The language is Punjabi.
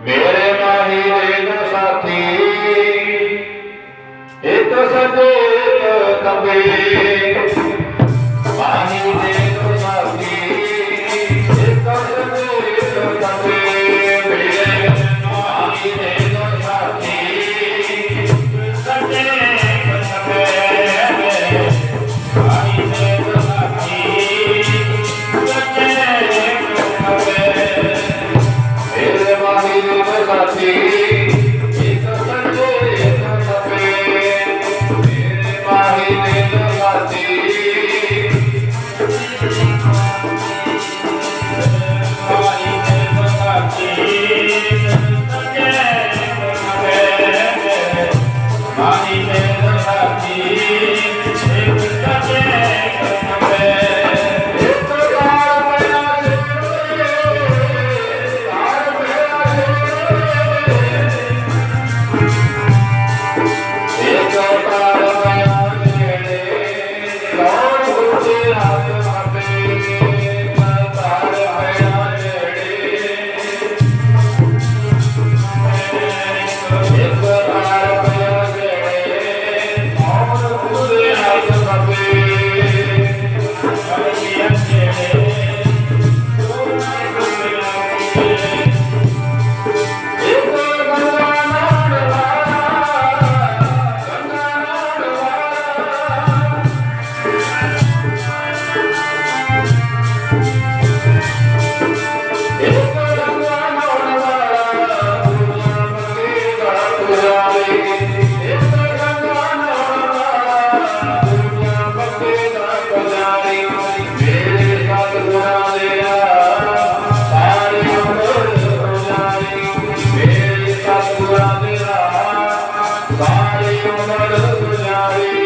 ਮੇਰੇ ਮਾਹੀ ਦੇ ਨਾ ਸਾਥੀ ਇਤ ਸਦੇ ਤਬੇ ਮੇਰੇ ਸਤਿਗੁਰਾਂ